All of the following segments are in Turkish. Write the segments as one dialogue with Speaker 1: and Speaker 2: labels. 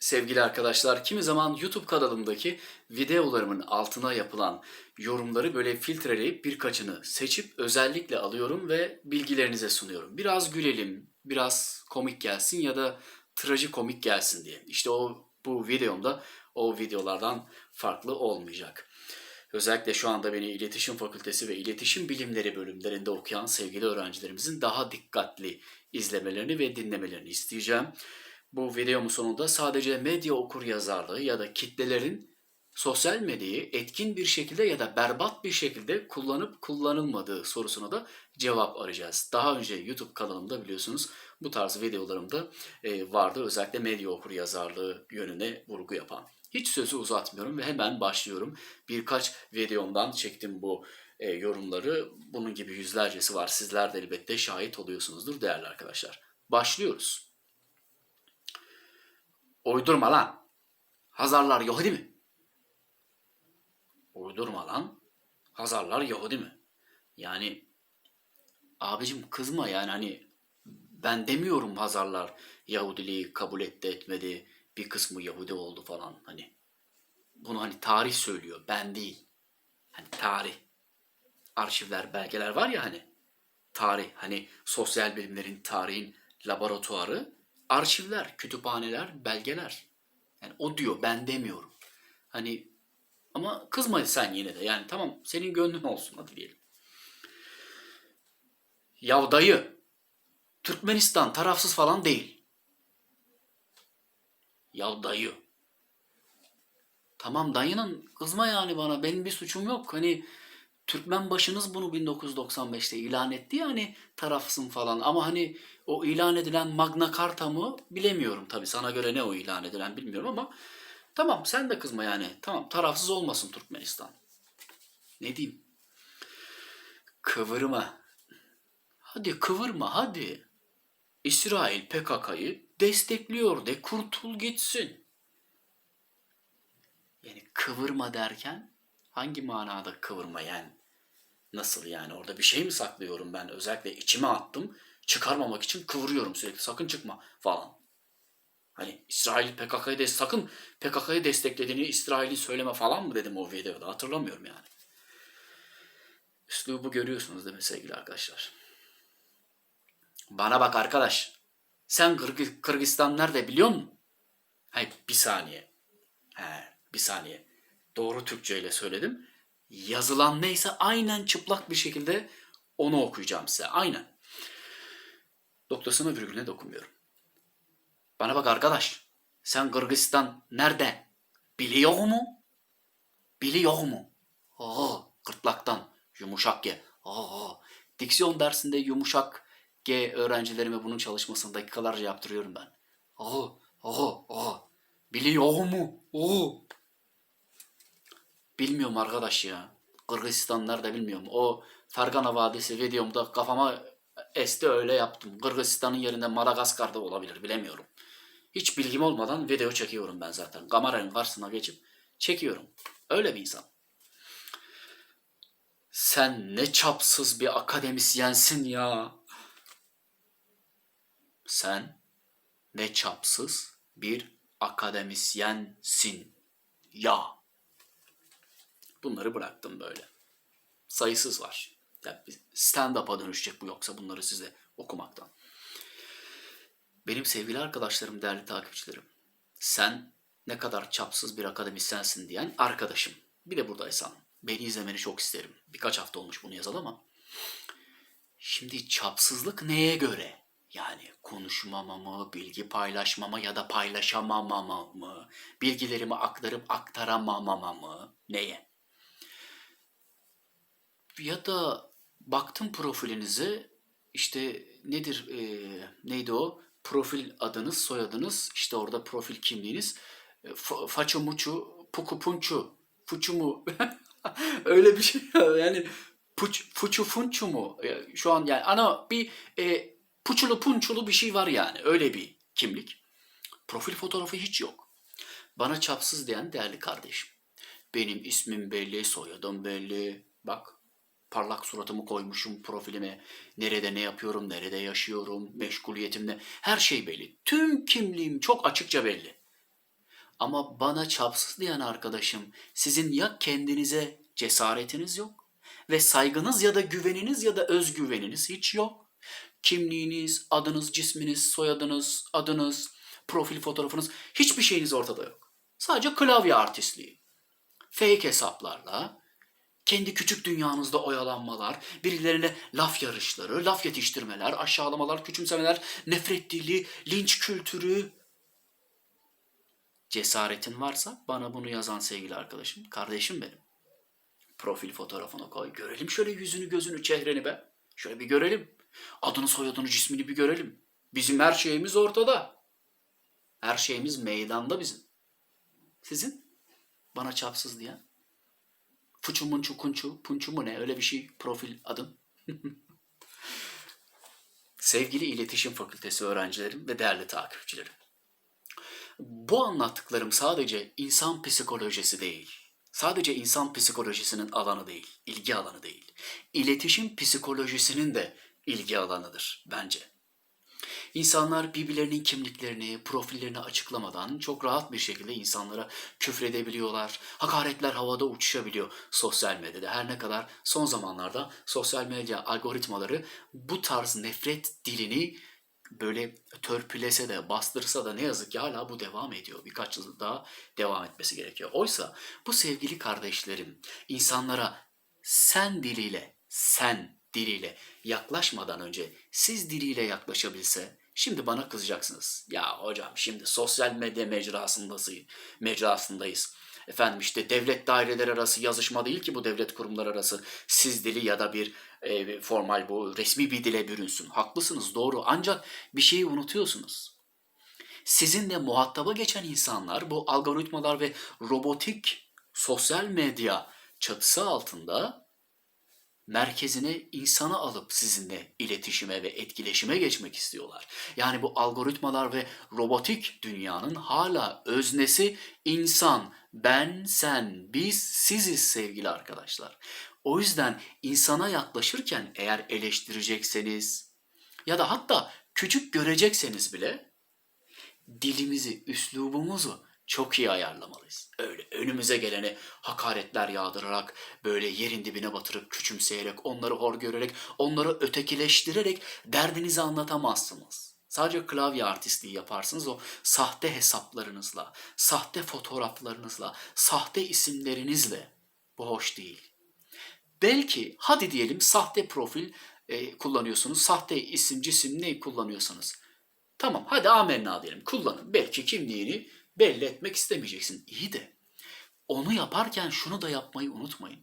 Speaker 1: Sevgili arkadaşlar, kimi zaman YouTube kanalımdaki videolarımın altına yapılan yorumları böyle filtreleyip birkaçını seçip özellikle alıyorum ve bilgilerinize sunuyorum. Biraz gülelim, biraz komik gelsin ya da trajikomik gelsin diye. İşte o bu videomda o videolardan farklı olmayacak. Özellikle şu anda beni İletişim Fakültesi ve İletişim Bilimleri bölümlerinde okuyan sevgili öğrencilerimizin daha dikkatli izlemelerini ve dinlemelerini isteyeceğim. Bu videomun sonunda sadece medya okur yazarlığı ya da kitlelerin sosyal medyayı etkin bir şekilde ya da berbat bir şekilde kullanıp kullanılmadığı sorusuna da cevap arayacağız. Daha önce YouTube kanalımda biliyorsunuz bu tarz videolarımda e, vardı. Özellikle medya okur yazarlığı yönüne vurgu yapan. Hiç sözü uzatmıyorum ve hemen başlıyorum. Birkaç videomdan çektim bu e, yorumları. Bunun gibi yüzlercesi var. Sizler de elbette şahit oluyorsunuzdur değerli arkadaşlar. Başlıyoruz. Uydurma lan. Hazarlar Yahudi mi? Uydurma lan. Hazarlar Yahudi mi? Yani abicim kızma yani hani ben demiyorum Hazarlar Yahudiliği kabul etti etmedi. Bir kısmı Yahudi oldu falan hani. Bunu hani tarih söylüyor ben değil. Hani tarih. Arşivler, belgeler var ya hani. Tarih hani sosyal bilimlerin tarihin laboratuvarı arşivler, kütüphaneler, belgeler. Yani o diyor, ben demiyorum. Hani ama kızma sen yine de. Yani tamam senin gönlün olsun hadi diyelim. Ya dayı, Türkmenistan tarafsız falan değil. Ya dayı. Tamam dayının kızma yani bana. Benim bir suçum yok. Hani Türkmen başınız bunu 1995'te ilan etti ya hani tarafsın falan. Ama hani o ilan edilen Magna Carta mı bilemiyorum tabii. Sana göre ne o ilan edilen bilmiyorum ama tamam sen de kızma yani. Tamam tarafsız olmasın Türkmenistan. Ne diyeyim? Kıvırma. Hadi kıvırma hadi. İsrail PKK'yı destekliyor de kurtul gitsin. Yani kıvırma derken hangi manada kıvırma yani? Nasıl yani orada bir şey mi saklıyorum ben özellikle içime attım çıkarmamak için kıvırıyorum sürekli sakın çıkma falan. Hani İsrail PKK'yı de sakın PKK'yı desteklediğini İsrail'in söyleme falan mı dedim o videoda hatırlamıyorum yani. Üslubu görüyorsunuz değil mi sevgili arkadaşlar? Bana bak arkadaş. Sen Kırgı- Kırgızistan nerede biliyor musun? Hayır bir saniye. He, bir saniye. Doğru Türkçe ile söyledim. Yazılan neyse aynen çıplak bir şekilde onu okuyacağım size. Aynen. Noktasına virgülüne dokunmuyorum. Bana bak arkadaş. Sen Kırgızistan nerede? Biliyor mu? Biliyor mu? Oo, gırtlaktan yumuşak G. Oo, diksiyon dersinde yumuşak G öğrencilerime bunun çalışmasını dakikalarca yaptırıyorum ben. Oo, oo, oo. Biliyor mu? Oo. Bilmiyorum arkadaş ya. Kırgızistan nerede bilmiyorum. O Fergana Vadisi videomda kafama esti öyle yaptım. Kırgızistan'ın yerinde Madagaskar'da olabilir bilemiyorum. Hiç bilgim olmadan video çekiyorum ben zaten. Kameranın karşısına geçip çekiyorum. Öyle bir insan. Sen ne çapsız bir akademisyensin ya. Sen ne çapsız bir akademisyensin ya. Bunları bıraktım böyle. Sayısız var. Ya bir stand-up'a dönüşecek bu yoksa bunları size okumaktan. Benim sevgili arkadaşlarım, değerli takipçilerim. Sen ne kadar çapsız bir akademisyensin diyen arkadaşım. Bir de buradaysan beni izlemeni çok isterim. Birkaç hafta olmuş bunu yazalım ama. Şimdi çapsızlık neye göre? Yani konuşmama mı, bilgi paylaşmama ya da paylaşamamama mı? Bilgilerimi aktarıp aktaramamama mı? Neye? Ya da baktım profilinize işte nedir e, neydi o? Profil adınız soyadınız işte orada profil kimliğiniz. E, fa- faço muçu puku punçu fuçu mu? Öyle bir şey yani puç, fuçu funçu mu? Şu an yani ana bir e, puçulu punçulu bir şey var yani. Öyle bir kimlik. Profil fotoğrafı hiç yok. Bana çapsız diyen değerli kardeşim. Benim ismim belli soyadım belli. Bak parlak suratımı koymuşum profilime. Nerede ne yapıyorum, nerede yaşıyorum, meşguliyetim ne. Her şey belli. Tüm kimliğim çok açıkça belli. Ama bana çapsız diyen arkadaşım sizin ya kendinize cesaretiniz yok ve saygınız ya da güveniniz ya da özgüveniniz hiç yok. Kimliğiniz, adınız, cisminiz, soyadınız, adınız, profil fotoğrafınız hiçbir şeyiniz ortada yok. Sadece klavye artistliği. Fake hesaplarla, kendi küçük dünyanızda oyalanmalar, birilerine laf yarışları, laf yetiştirmeler, aşağılamalar, küçümsemeler, nefret dili, linç kültürü. Cesaretin varsa bana bunu yazan sevgili arkadaşım, kardeşim benim. Profil fotoğrafını koy, görelim şöyle yüzünü, gözünü, çehreni be. Şöyle bir görelim. Adını, soyadını, cismini bir görelim. Bizim her şeyimiz ortada. Her şeyimiz meydanda bizim. Sizin? Bana çapsız diyen. Fıçı munçu kunçu punçu mu ne öyle bir şey profil adım. Sevgili İletişim Fakültesi öğrencilerim ve değerli takipçilerim. Bu anlattıklarım sadece insan psikolojisi değil. Sadece insan psikolojisinin alanı değil, ilgi alanı değil. İletişim psikolojisinin de ilgi alanıdır bence. İnsanlar birbirlerinin kimliklerini, profillerini açıklamadan çok rahat bir şekilde insanlara küfredebiliyorlar. Hakaretler havada uçuşabiliyor sosyal medyada. Her ne kadar son zamanlarda sosyal medya algoritmaları bu tarz nefret dilini böyle törpülese de bastırsa da ne yazık ki hala bu devam ediyor. Birkaç yıl daha devam etmesi gerekiyor. Oysa bu sevgili kardeşlerim insanlara sen diliyle, sen diliyle yaklaşmadan önce siz diliyle yaklaşabilse şimdi bana kızacaksınız. Ya hocam şimdi sosyal medya mecrasındayız. mecrasındayız. Efendim işte devlet daireleri arası yazışma değil ki bu devlet kurumları arası siz dili ya da bir e, formal bu resmi bir dile bürünsün. Haklısınız doğru ancak bir şeyi unutuyorsunuz. Sizinle muhataba geçen insanlar bu algoritmalar ve robotik sosyal medya çatısı altında merkezine insanı alıp sizinle iletişime ve etkileşime geçmek istiyorlar. Yani bu algoritmalar ve robotik dünyanın hala öznesi insan, ben, sen, biz, siziz sevgili arkadaşlar. O yüzden insana yaklaşırken eğer eleştirecekseniz ya da hatta küçük görecekseniz bile dilimizi, üslubumuzu çok iyi ayarlamalıyız. Öyle önümüze geleni hakaretler yağdırarak, böyle yerin dibine batırıp küçümseyerek, onları hor görerek, onları ötekileştirerek derdinizi anlatamazsınız. Sadece klavye artistliği yaparsınız o sahte hesaplarınızla, sahte fotoğraflarınızla, sahte isimlerinizle. Bu hoş değil. Belki hadi diyelim sahte profil e, kullanıyorsunuz, sahte isim, cisim ne kullanıyorsanız. Tamam hadi amenna diyelim kullanın. Belki kimliğini belli etmek istemeyeceksin. İyi de onu yaparken şunu da yapmayı unutmayın.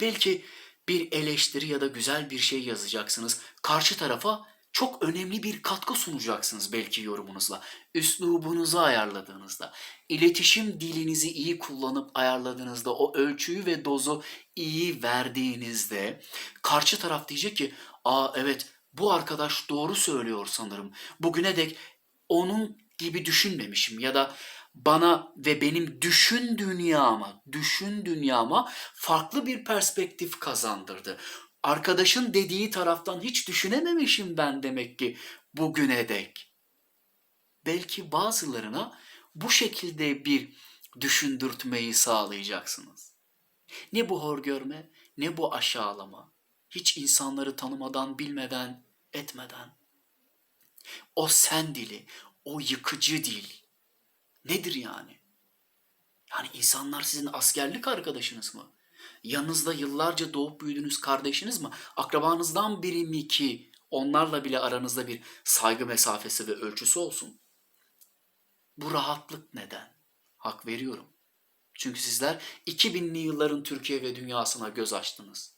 Speaker 1: Belki bir eleştiri ya da güzel bir şey yazacaksınız. Karşı tarafa çok önemli bir katkı sunacaksınız belki yorumunuzla. Üslubunuzu ayarladığınızda, iletişim dilinizi iyi kullanıp ayarladığınızda, o ölçüyü ve dozu iyi verdiğinizde karşı taraf diyecek ki, "Aa evet, bu arkadaş doğru söylüyor sanırım. Bugüne dek onun gibi düşünmemişim ya da bana ve benim düşün dünyama, düşün dünyama farklı bir perspektif kazandırdı. Arkadaşın dediği taraftan hiç düşünememişim ben demek ki bugüne dek. Belki bazılarına bu şekilde bir düşündürtmeyi sağlayacaksınız. Ne bu hor görme, ne bu aşağılama. Hiç insanları tanımadan, bilmeden, etmeden. O sen dili, o yıkıcı dil. Nedir yani? Yani insanlar sizin askerlik arkadaşınız mı? Yanınızda yıllarca doğup büyüdüğünüz kardeşiniz mi? Akrabanızdan biri mi ki onlarla bile aranızda bir saygı mesafesi ve ölçüsü olsun? Bu rahatlık neden? Hak veriyorum. Çünkü sizler 2000'li yılların Türkiye ve dünyasına göz açtınız.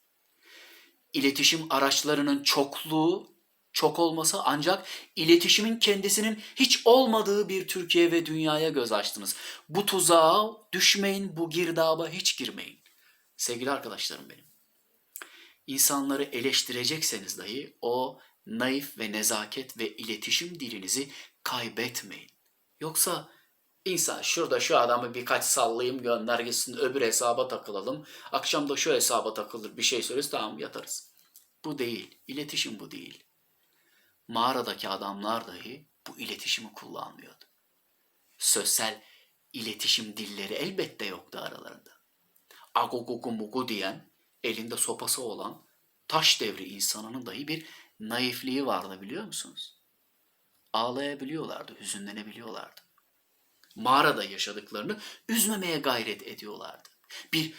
Speaker 1: İletişim araçlarının çokluğu çok olması ancak iletişimin kendisinin hiç olmadığı bir Türkiye ve dünyaya göz açtınız. Bu tuzağa düşmeyin, bu girdaba hiç girmeyin. Sevgili arkadaşlarım benim. İnsanları eleştirecekseniz dahi o naif ve nezaket ve iletişim dilinizi kaybetmeyin. Yoksa insan şurada şu adamı birkaç sallayayım gönder gitsin öbür hesaba takılalım. Akşam da şu hesaba takılır bir şey söyleriz tamam yatarız. Bu değil. İletişim bu değil mağaradaki adamlar dahi bu iletişimi kullanmıyordu. Sözsel iletişim dilleri elbette yoktu aralarında. Agogogu mugu diyen, elinde sopası olan taş devri insanının dahi bir naifliği vardı biliyor musunuz? Ağlayabiliyorlardı, hüzünlenebiliyorlardı. Mağarada yaşadıklarını üzmemeye gayret ediyorlardı. Bir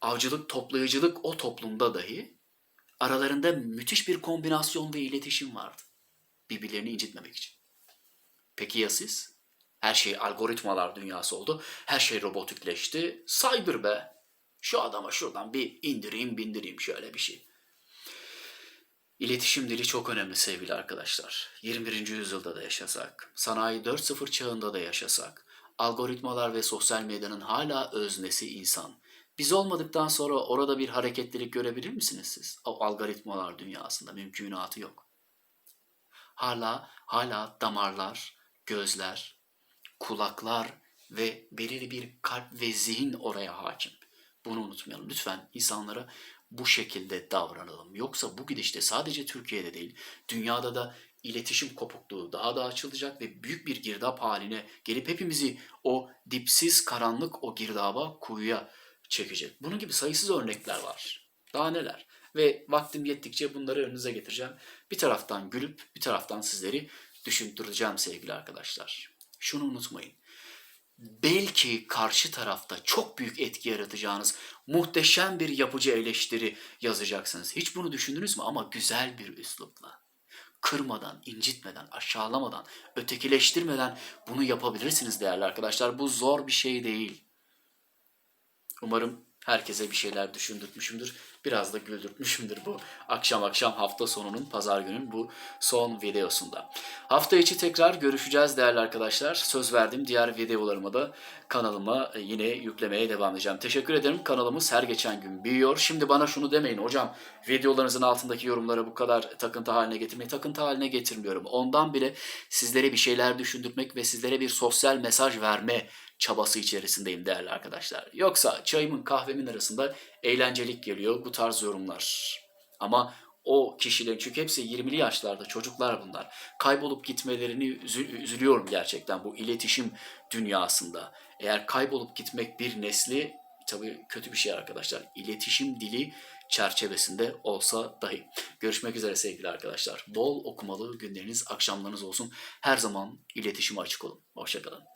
Speaker 1: avcılık, toplayıcılık o toplumda dahi aralarında müthiş bir kombinasyon ve iletişim vardı. Birbirlerini incitmemek için. Peki ya siz? Her şey algoritmalar dünyası oldu. Her şey robotikleşti. Cyber be. Şu adama şuradan bir indireyim bindireyim şöyle bir şey. İletişim dili çok önemli sevgili arkadaşlar. 21. yüzyılda da yaşasak, sanayi 4.0 çağında da yaşasak, algoritmalar ve sosyal medyanın hala öznesi insan. Biz olmadıktan sonra orada bir hareketlilik görebilir misiniz siz? O algoritmalar dünyasında mümkünatı yok. Hala hala damarlar, gözler, kulaklar ve belirli bir kalp ve zihin oraya hakim. Bunu unutmayalım. Lütfen insanlara bu şekilde davranalım. Yoksa bu gidişte sadece Türkiye'de değil, dünyada da iletişim kopukluğu daha da açılacak ve büyük bir girdap haline gelip hepimizi o dipsiz karanlık o girdaba kuyuya çekecek. Bunun gibi sayısız örnekler var. Daha neler? Ve vaktim yettikçe bunları önünüze getireceğim. Bir taraftan gülüp bir taraftan sizleri düşündüreceğim sevgili arkadaşlar. Şunu unutmayın belki karşı tarafta çok büyük etki yaratacağınız muhteşem bir yapıcı eleştiri yazacaksınız. Hiç bunu düşündünüz mü? Ama güzel bir üslupla. Kırmadan, incitmeden, aşağılamadan, ötekileştirmeden bunu yapabilirsiniz değerli arkadaşlar. Bu zor bir şey değil. Umarım herkese bir şeyler düşündürtmüşümdür. Biraz da güldürtmüşümdür bu akşam akşam hafta sonunun pazar günün bu son videosunda. Hafta içi tekrar görüşeceğiz değerli arkadaşlar. Söz verdiğim diğer videolarımı da kanalıma yine yüklemeye devam edeceğim. Teşekkür ederim. Kanalımız her geçen gün büyüyor. Şimdi bana şunu demeyin hocam videolarınızın altındaki yorumlara bu kadar takıntı haline getirmeyi takıntı haline getirmiyorum. Ondan bile sizlere bir şeyler düşündürmek ve sizlere bir sosyal mesaj verme çabası içerisindeyim değerli arkadaşlar. Yoksa çayımın kahvemin arasında eğlencelik geliyor bu tarz yorumlar. Ama o kişilerin çünkü hepsi 20'li yaşlarda çocuklar bunlar. Kaybolup gitmelerini üzü- üzülüyorum gerçekten bu iletişim dünyasında. Eğer kaybolup gitmek bir nesli tabii kötü bir şey arkadaşlar. İletişim dili çerçevesinde olsa dahi. Görüşmek üzere sevgili arkadaşlar. Bol okumalı günleriniz, akşamlarınız olsun. Her zaman iletişime açık olun. Hoşçakalın.